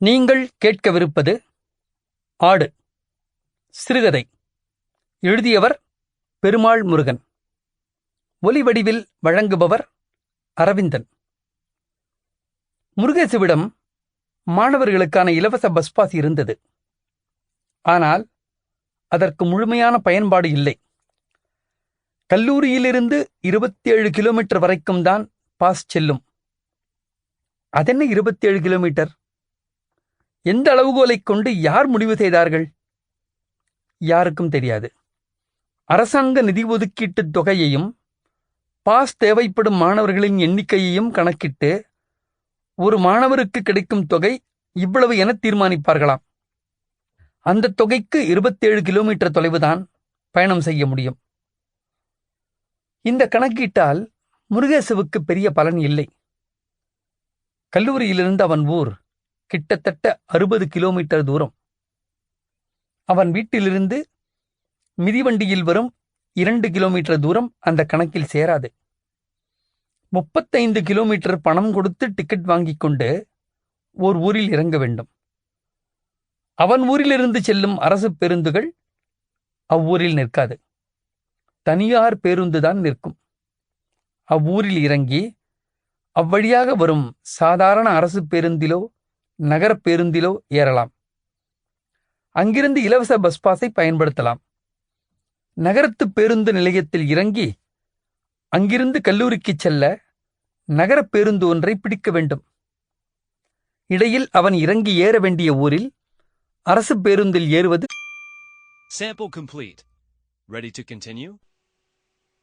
நீங்கள் கேட்கவிருப்பது ஆடு. சிறுகதை. எழுதியவர் பெருமாள் முருகன். ஒலிவடிவில் வழங்குபவர் அரவிந்தன். முருகேசுவிடம் மாணவர்களுக்கான இலவச பஸ் பாஸ் இருந்தது. ஆனால் அதற்கு முழுமையான பயன்பாடு இல்லை. கல்லூரியிலிருந்து இருபத்தேழு கிலோமீட்டர் வரைக்கும் தான் பாஸ் செல்லும். அதென்ன இருபத்தேழு கிலோமீட்டர்? எந்த அளவுகோலைக் கொண்டு யார் முடிவு செய்தார்கள்? யாருக்கும் தெரியாது. அரசாங்க நிதி ஒதுக்கீட்டுத் தொகையையும் பாஸ் தேவைப்படும் மாணவர்களின் எண்ணிக்கையையும் கணக்கிட்டு ஒரு மாணவருக்கு கிடைக்கும் தொகை இவ்வளவு என தீர்மானிப்பார்களாம். அந்த தொகைக்கு இருபத்தேழு கிலோமீட்டர் தொலைவுதான் பயணம் செய்ய முடியும். இந்த கணக்கீட்டால் முருகேசுவுக்கு பெரிய பலன் இல்லை. கல்லூரியிலிருந்து அவன் ஊர் கிட்டத்தட்ட அறுபது கிலோமீட்டர் தூரம். அவன் வீட்டிலிருந்து மிதிவண்டியில் வரும் இரண்டு கிலோமீட்டர் தூரம் அந்த கணக்கில் சேராது. முப்பத்தைந்து கிலோமீட்டர் பணம் கொடுத்து டிக்கெட் வாங்கிக் கொண்டு ஓர் ஊரில் இறங்க வேண்டும். அவன் ஊரிலிருந்து செல்லும் அரசு பேருந்துகள் அவ்வூரில் நிற்காது. தனியார் பேருந்துதான் நிற்கும். அவ்வூரில் இறங்கி அவ்வழியாக வரும் சாதாரண அரசு பேருந்திலோ நகரப் பேருந்திலோ ஏறலாம் அங்கிருந்து இலவச பஸ் பாஸை பயன்படுத்தலாம் நகரத்து பேருந்து நிலையத்தில் இறங்கி அங்கிருந்து கல்லூரிக்கு செல்ல நகரப் பேருந்து ஒன்றை பிடிக்க வேண்டும் இடையில் அவன் இறங்கி ஏற வேண்டிய ஊரில் அரசு பேருந்தில் ஏறுவது Sample complete. Ready to continue?